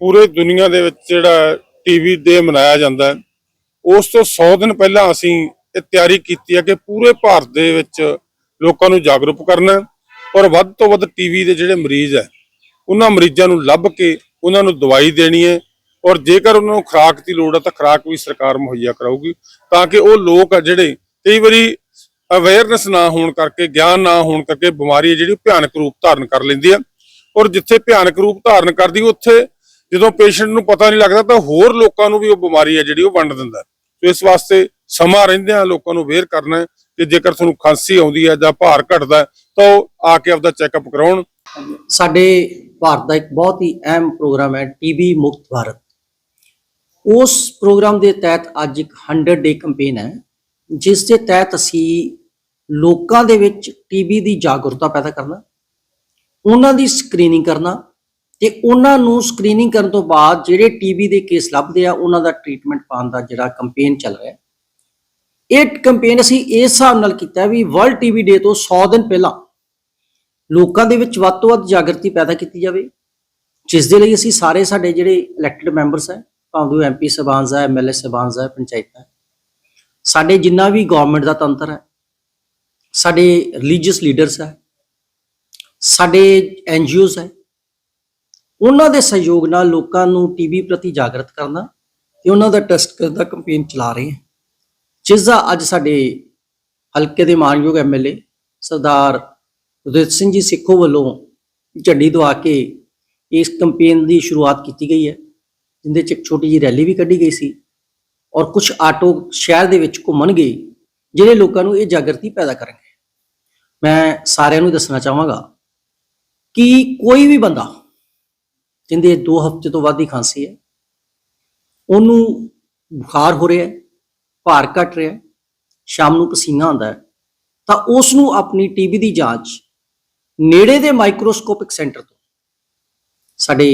ਪੂਰੇ ਦੁਨੀਆ ਦੇ ਵਿੱਚ ਜਿਹੜਾ ਟੀਵੀ ਡੇ ਮਨਾਇਆ ਜਾਂਦਾ ਉਸ ਤੋਂ 100 ਦਿਨ ਪਹਿਲਾਂ ਅਸੀਂ ਇਹ ਤਿਆਰੀ ਕੀਤੀ ਹੈ ਕਿ ਪੂਰੇ ਭਾਰਤ ਦੇ ਵਿੱਚ ਲੋਕਾਂ ਨੂੰ ਜਾਗਰੂਕ ਕਰਨਾ ਔਰ ਵੱਧ ਤੋਂ ਵੱਧ ਟੀਵੀ ਦੇ ਜਿਹੜੇ ਮਰੀਜ਼ ਹੈ, ਉਹਨਾਂ ਮਰੀਜ਼ਾਂ ਨੂੰ ਲੱਭ ਕੇ ਉਹਨਾਂ ਨੂੰ ਦਵਾਈ ਦੇਣੀ ਹੈ ਔਰ ਜੇਕਰ ਉਹਨਾਂ ਨੂੰ ਖੁਰਾਕ ਦੀ ਲੋੜ ਹੈ ਤਾਂ ਖੁਰਾਕ ਵੀ ਸਰਕਾਰ ਮੁਹੱਈਆ ਕਰਾਊਗੀ ਤਾਂ ਕਿ ਉਹ ਲੋਕ ਆ ਜਿਹੜੇ ਕਈ ਵਾਰੀ ਅਵੇਅਰਨੈਸ ਨਾ ਹੋਣ ਕਰਕੇ, ਗਿਆਨ ਨਾ ਹੋਣ ਕਰਕੇ ਬਿਮਾਰੀ ਹੈ ਜਿਹੜੀ ਉਹ ਭਿਆਨਕ ਰੂਪ ਧਾਰਨ ਕਰ ਲੈਂਦੀ ਹੈ। ਔਰ ਜਿੱਥੇ ਭਿਆਨਕ ਰੂਪ ਧਾਰਨ ਕਰਦੀ, ਉੱਥੇ ਜਦੋਂ ਪੇਸ਼ੈਂਟ ਨੂੰ ਪਤਾ ਨਹੀਂ ਲੱਗਦਾ ਤਾਂ ਹੋਰ ਲੋਕਾਂ ਨੂੰ ਵੀ ਉਹ ਬਿਮਾਰੀ ਹੈ ਜਿਹੜੀ ਉਹ ਵੰਡ ਦਿੰਦਾ ਸੋ ਇਸ ਵਾਸਤੇ ਸਮਾਂ ਰਹਿੰਦਿਆਂ ਲੋਕਾਂ ਨੂੰ ਅਵੇਅਰ ਕਰਨਾ ਹੈ ਕਿ ਜੇਕਰ ਤੁਹਾਨੂੰ ਖਾਂਸੀ ਆਉਂਦੀ ਹੈ ਜਾਂ ਭਾਰ ਘਟਦਾ ਤਾਂ ਉਹ ਆ ਕੇ ਆਪਦਾ ਚੈੱਕਅਪ ਕਰਾਉਣ। ਸਾਡੇ ਭਾਰਤ ਦਾ ਇੱਕ ਬਹੁਤ ਹੀ ਅਹਿਮ ਪ੍ਰੋਗਰਾਮ ਹੈ ਟੀਬੀ ਮੁਕਤ ਭਾਰਤ। ਉਸ ਪ੍ਰੋਗਰਾਮ ਦੇ ਤਹਿਤ ਅੱਜ ਇੱਕ 100 ਡੇ ਕੈਂਪੇਨ ਹੈ, ਜਿਸ ਦੇ ਤਹਿਤ ਅਸੀਂ ਲੋਕਾਂ ਦੇ ਵਿੱਚ ਟੀਬੀ ਦੀ ਜਾਗਰੂਕਤਾ ਪੈਦਾ ਕਰਨਾ, ਉਹਨਾਂ ਦੀ ਸਕਰੀਨਿੰਗ ਕਰਨਾ ਤੇ ਉਹਨਾਂ ਨੂੰ ਸਕਰੀਨਿੰਗ ਕਰਨ ਤੋਂ ਬਾਅਦ ਜਿਹੜੇ ਟੀਬੀ ਦੇ ਕੇਸ ਲੱਭਦੇ ਆ ਉਹਨਾਂ ਦਾ ਟ੍ਰੀਟਮੈਂਟ ਪਾਉਣ ਦਾ ਜਿਹੜਾ ਕੈਂਪੇਨ ਚੱਲ ਰਿਹਾ ਇਹ ਕੈਂਪੇਨ ਅਸੀਂ ਇਸ ਹਿਸਾਬ ਨਾਲ ਕੀਤਾ ਵੀ ਵਰਲਡ ਟੀਬੀ ਡੇ ਤੋਂ 100 ਦਿਨ ਪਹਿਲਾਂ ਲੋਕਾਂ ਦੇ ਵਿੱਚ ਵੱਧ ਤੋਂ ਵੱਧ ਜਾਗਰਤੀ ਪੈਦਾ ਕੀਤੀ ਜਾਵੇ ਜਿਸ ਦੇ ਲਈ ਅਸੀਂ ਸਾਰੇ ਸਾਡੇ ਜਿਹੜੇ ਇਲੈਕਟਿਡ ਮੈਂਬਰਸ ਹੈ ਭਾਵੇਂ ਉਹ ਐਮਪੀ ਸਬਾਨਸ ਹੈ ਐਮਐਲਏ ਸਬਾਨਸ ਹੈ ਪੰਚਾਇਤਾਂ ਹੈ, ਸਾਡੇ ਜਿੰਨਾ ਵੀ ਗਵਰਨਮੈਂਟ ਦਾ ਤੰਤਰ ਹੈ ਸਾਡੇ ਰਿਲੀਜੀਅਸ ਲੀਡਰਸ ਹੈ ਸਾਡੇ ਐਨਜੀਓਜ਼ ਹੈ ਉਹਨਾਂ ਦੇ ਸਹਿਯੋਗ ਨਾਲ ਲੋਕਾਂ ਨੂੰ ਟੀਬੀ ਪ੍ਰਤੀ ਜਾਗਰਤ ਕਰਨਾ ਤੇ ਉਹਨਾਂ ਦਾ ਟੈਸਟ ਕਰਨ ਦਾ ਕੈਂਪੇਨ ਚਲਾ ਰਹੇ ਹਾਂ। ਜਿਸ ਦਾ ਅੱਜ ਸਾਡੇ ਹਲਕੇ ਦੇ ਮਾਨਯੋਗ ਐਮਐਲਏ ਸਰਦਾਰ ਉਦਿਤ ਸਿੰਘ ਜੀ ਸਿੱਖੋ ਵੱਲੋਂ ਝੰਡੀ ਦਵਾ ਕੇ ਇਸ ਕੈਂਪੇਨ ਦੀ ਸ਼ੁਰੂਆਤ ਕੀਤੀ ਗਈ ਹੈ, ਜਿੰਦੇ ਚ ਇੱਕ ਛੋਟੀ ਜਿਹੀ ਰੈਲੀ ਵੀ ਕੱਢੀ ਗਈ ਸੀ ਔਰ ਕੁਝ ਆਟੋ ਸ਼ਹਿਰ ਦੇ ਵਿੱਚ ਘੁੰਮਣਗੇ ਜਿਹੜੇ ਲੋਕਾਂ ਨੂੰ ਇਹ ਜਾਗਰਤੀ ਪੈਦਾ ਕਰਨਗੇ। ਮੈਂ ਸਾਰਿਆਂ ਨੂੰ ਦੱਸਣਾ ਚਾਹਾਂਗਾ ਕਿ ਕੋਈ ਵੀ ਬੰਦਾ ਜਿੰਦੇ 2 ਹਫ਼ਤੇ ਤੋਂ ਵੱਧ ਦੀ ਖਾਂਸੀ ਹੈ। ਉਹਨੂੰ ਬੁਖਾਰ ਹੋ ਰਿਹਾ ਹੈ, ਭਾਰ ਘਟ ਰਿਹਾ ਹੈ, ਸ਼ਾਮ ਨੂੰ ਪਸੀਨਾ ਆਉਂਦਾ ਹੈ। ਤਾਂ ਉਸ ਨੂੰ ਆਪਣੀ ਟੀਬੀ ਦੀ ਜਾਂਚ ਨੇੜੇ ਦੇ ਮਾਈਕਰੋਸਕੋਪਿਕ ਸੈਂਟਰ ਤੋਂ, ਸਾਡੇ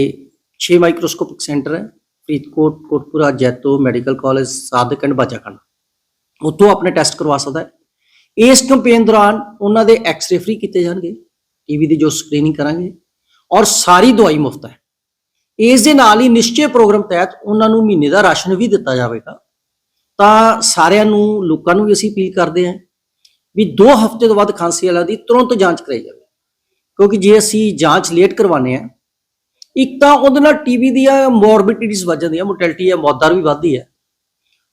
6 ਮਾਈਕਰੋਸਕੋਪਿਕ ਸੈਂਟਰ ਹੈ, Faridkot, Kotpura, Jaito, medical college, Sadiq and Bajakhana. ਉੱਥੋਂ ਆਪਣੇ ਟੈਸਟ ਕਰਵਾ ਸਕਦਾ ਹੈ। ਇਸ ਕੈਂਪੇਨ ਦੌਰਾਨ ਉਹਨਾਂ ਦੇ ਐਕਸ-ਰੇ ਫ੍ਰੀ ਕੀਤੇ ਜਾਣਗੇ ਟੀਬੀ ਦੀ ਜੋ ਸਕਰੀਨਿੰਗ ਕਰਾਂਗੇ ਔਰ ਸਾਰੀ ਦਵਾਈ ਮੁਫਤ ਹੈ। ਇਸ ਦੇ ਨਾਲ ਹੀ ਨਿਸ਼ਚੇ ਪ੍ਰੋਗਰਾਮ ਤਹਿਤ ਉਹਨਾਂ ਨੂੰ ਮਹੀਨੇ ਦਾ ਰਾਸ਼ਨ ਵੀ ਦਿੱਤਾ ਜਾਵੇਗਾ। ਤਾਂ ਸਾਰਿਆਂ ਨੂੰ, ਲੋਕਾਂ ਨੂੰ ਵੀ ਅਸੀਂ ਅਪੀਲ ਕਰਦੇ ਹਾਂ ਵੀ 2 ਹਫ਼ਤੇ ਤੋਂ ਬਾਅਦ ਖਾਂਸੀ ਵਾਲਾ ਦੀ ਤੁਰੰਤ ਜਾਂਚ ਕਰਾਈ ਜਾਵੇ। ਕਿਉਂਕਿ ਜੇ ਅਸੀਂ ਜਾਂਚ ਲੇਟ ਕਰਵਾਉਂਦੇ ਆ ਇੱਕ ਤਾਂ ਉਹਦੇ ਨਾਲ ਟੀਬੀ ਦੀਆਂ ਮੋਰਬਿਡਿਟੀਜ਼ ਵੱਧ ਜਾਂਦੀਆਂ, ਮੋਰਟੈਲਿਟੀ ਹੈ ਮੌਤ ਦਰ ਵੀ ਵੱਧਦੀ ਹੈ।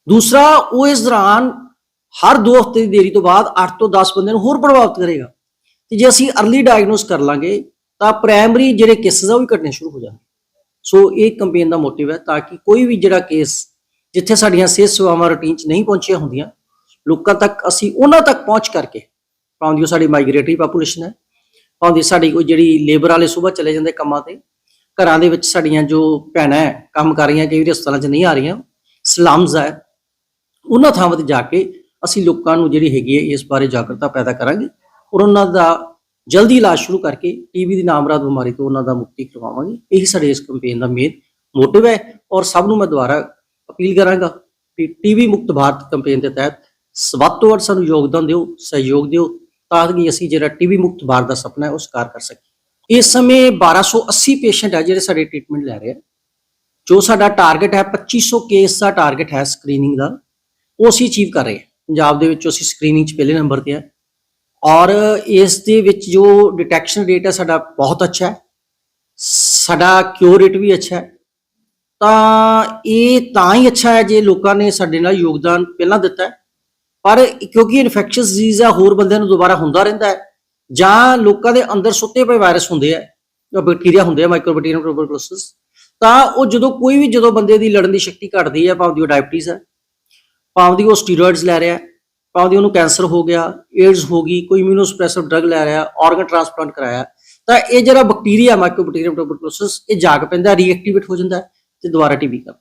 ਦੂਸਰਾ, ਉਹ ਇਸ ਦੌਰਾਨ ਹਰ 2 ਹਫ਼ਤੇ ਦੀ ਦੇਰੀ ਤੋਂ ਬਾਅਦ 8 ਤੋਂ 10 ਬੰਦੇ ਨੂੰ ਹੋਰ ਪ੍ਰਭਾਵਿਤ ਕਰੇਗਾ। ਤੇ ਜੇ ਅਸੀਂ ਅਰਲੀ ਡਾਇਗਨੋਸ ਕਰ ਲਾਂਗੇ, ਤਾਂ ਪ੍ਰਾਇਮਰੀ ਜਿਹੜੇ ਕੇਸਸ ਆ ਉਹ ਵੀ ਘਟਣੇ ਸ਼ੁਰੂ ਹੋ ਜਾਣਗੇ। ਸੋ ਇਹ ਕੈਂਪੇਨ ਦਾ ਮੋਟਿਵ ਹੈ ਤਾਂ ਕਿ ਕੋਈ ਵੀ ਜਿਹੜਾ ਕੇਸ ਜਿੱਥੇ ਸਾਡੀਆਂ ਸਿਹਤ ਸੇਵਾਵਾਂ ਰੂਟੀਨ 'ਚ ਨਹੀਂ ਪਹੁੰਚੀਆਂ ਹੁੰਦੀਆਂ ਲੋਕਾਂ ਤੱਕ ਅਸੀਂ ਉਹਨਾਂ ਤੱਕ ਪਹੁੰਚ ਕਰਕੇ ਭਾਵੇਂ ਉਹ ਸਾਡੀ ਮਾਈਗ੍ਰੇਟਰੀ ਪਾਪੂਲੇਸ਼ਨ ਹੈ ਭਾਵੇਂ ਸਾਡੀ ਕੋਈ ਜਿਹੜੀ ਲੇਬਰ ਵਾਲੇ ਸਵੇਰ ਚਲੇ ਜਾਂਦੇ ਕੰਮਾਂ ਤੇ ਘਰਾਂ ਦੇ ਵਿੱਚ ਸਾਡੀਆਂ ਜੋ ਭੈਣਾਂ ਹੈ, ਕੰਮ ਕਰ ਰਹੀਆਂ ਕਈ ਵਾਰੀ ਹਸਪਤਾਲਾਂ 'ਚ ਨਹੀਂ ਆ ਰਹੀਆਂ ਸਲਮਸ ਹੈ ਉਹਨਾਂ ਥਾਵਾਂ ਤੇ ਜਾ ਕੇ ਅਸੀਂ ਲੋਕਾਂ ਨੂੰ ਜਿਹੜੀ ਹੈਗੀ ਹੈ ਇਸ ਬਾਰੇ ਜਾਗਰੂਕਤਾ ਪੈਦਾ ਕਰਾਂਗੇ ਔਰ ਉਹਨਾਂ ਦਾ ਜਲਦੀ ਇਲਾਜ ਸ਼ੁਰੂ ਕਰਕੇ ਟੀਵੀ ਦੀ ਨਾਮਰਾਦ ਬਿਮਾਰੀ ਤੋਂ ਉਹਨਾਂ ਦਾ ਮੁਕਤੀ ਕਰਵਾਵਾਂਗੇ। ਇਹੀ ਸਾਡੇ ਇਸ ਕੈਂਪੇਨ ਦਾ ਮੇਨ ਮੋਟਿਵ ਹੈ ਔਰ ਸਭ ਨੂੰ ਮੈਂ ਦੁਬਾਰਾ ਅਪੀਲ ਕਰਾਂਗਾ ਕਿ ਟੀਵੀ ਮੁਕਤ ਭਾਰਤ ਕੈਂਪੇਨ ਦੇ ਤਹਿਤ ਵੱਧ ਤੋਂ ਵੱਧ ਸਾਨੂੰ ਯੋਗਦਾਨ ਦਿਓ, ਸਹਿਯੋਗ ਦਿਓ ਤਾਂ ਕਿ ਅਸੀਂ ਜਿਹੜਾ ਟੀਵੀ ਮੁਕਤ ਭਾਰਤ ਦਾ ਸੁਪਨਾ ਹੈ ਉਹ ਸਾਕਾਰ ਕਰ ਸਕੀਏ। ਇਸ ਸਮੇਂ 1280 ਪੇਸ਼ੈਂਟ ਹੈ ਜਿਹੜੇ ਸਾਡੇ ਟ੍ਰੀਟਮੈਂਟ ਲੈ ਰਹੇ ਆ। ਜੋ ਸਾਡਾ ਟਾਰਗੇਟ ਹੈ 2500 ਕੇਸ ਦਾ ਟਾਰਗੇਟ ਹੈ ਸਕਰੀਨਿੰਗ ਦਾ, ਉਹ ਅਸੀਂ ਅਚੀਵ ਕਰ ਰਹੇ ਹਾਂ। ਪੰਜਾਬ ਦੇ ਵਿੱਚ ਅਸੀਂ ਸਕਰੀਨਿੰਗ 'ਚ ਪਹਿਲੇ ਨੰਬਰ ਤੇ ਹੈ। ਔਰ ਇਸ ਦੇ ਵਿੱਚ ਜੋ ਡਿਟੈਕਸ਼ਨ ਰੇਟ ਹੈ, ਸਾਡਾ ਬਹੁਤ ਅੱਛਾ ਹੈ। ਸਾਡਾ ਕਿਉਰ ਰੇਟ ਵੀ ਅੱਛਾ ਹੈ। ਤਾਂ ਇਹ ਤਾਂ ਹੀ ਅੱਛਾ ਹੈ ਜੇ ਲੋਕਾਂ ਨੇ ਸਾਡੇ ਨਾਲ ਯੋਗਦਾਨ ਪਹਿਲਾਂ ਦਿੱਤਾ ਪਰ ਕਿਉਂਕਿ ਇਨਫੈਕਸ਼ੀਅਸ ਡਿਜ਼ੀਜ਼ ਆ ਹੋਰ ਬੰਦਿਆਂ ਨੂੰ ਦੁਬਾਰਾ ਹੁੰਦਾ ਰਹਿੰਦਾ ਹੈ, ਜਾਂ ਲੋਕਾਂ ਦੇ ਅੰਦਰ ਸੁੱਤੇ ਪਏ ਵਾਇਰਸ ਹੁੰਦੇ ਆ ਜਾਂ ਬੈਕਟੀਰੀਆ ਹੁੰਦੇ ਆ ਮਾਈਕਰੋਬੈਕਟੀਰੀਅਮ ਟੂਬਰਕਲੋਸਿਸ ਤਾਂ ਉਹ ਜਦੋਂ ਕੋਈ ਵੀ, ਜਦੋਂ ਬੰਦੇ ਦੀ ਲੜਨ ਦੀ ਸ਼ਕਤੀ ਘਟਦੀ ਹੈ, ਭਾਵੇਂ ਦੀ ਉਹ ਡਾਇਬਟੀਜ਼ ਹੈ, ਭਾਵੇਂ ਦੀ ਉਹ ਸਟੀਰੋਇਡਸ ਲੈ ਰਿਹਾ ਭਾਵੇਂ ਉਹਨੂੰ ਕੈਂਸਰ ਹੋ ਗਿਆ ਏਡਸ ਹੋ ਗਈ, ਕੋਈ ਇਮਿਊਨੋਸਪ੍ਰੈਸਿਵ ਡਰਗ ਲੈ ਰਿਹਾ ਆਰਗਨ ਟ੍ਰਾਂਸਪਲਾਂਟ ਕਰਾਇਆ, ਤਾਂ ਇਹ ਜਿਹੜਾ ਬੈਕਟੀਰੀਆ ਮਾਈਕਰੋਬੈਕਟੀਰੀਅਮ ਟੂਬਰਕਲੋਸਿਸ ਇਹ ਜਾਗ ਪੈਂਦਾ ਰੀਐਕਟੀਵੇਟ ਹੋ ਜਾਂਦਾ ਹੈ ਤੇ ਦੁਬਾਰਾ ਟੀਬੀ ਕਰ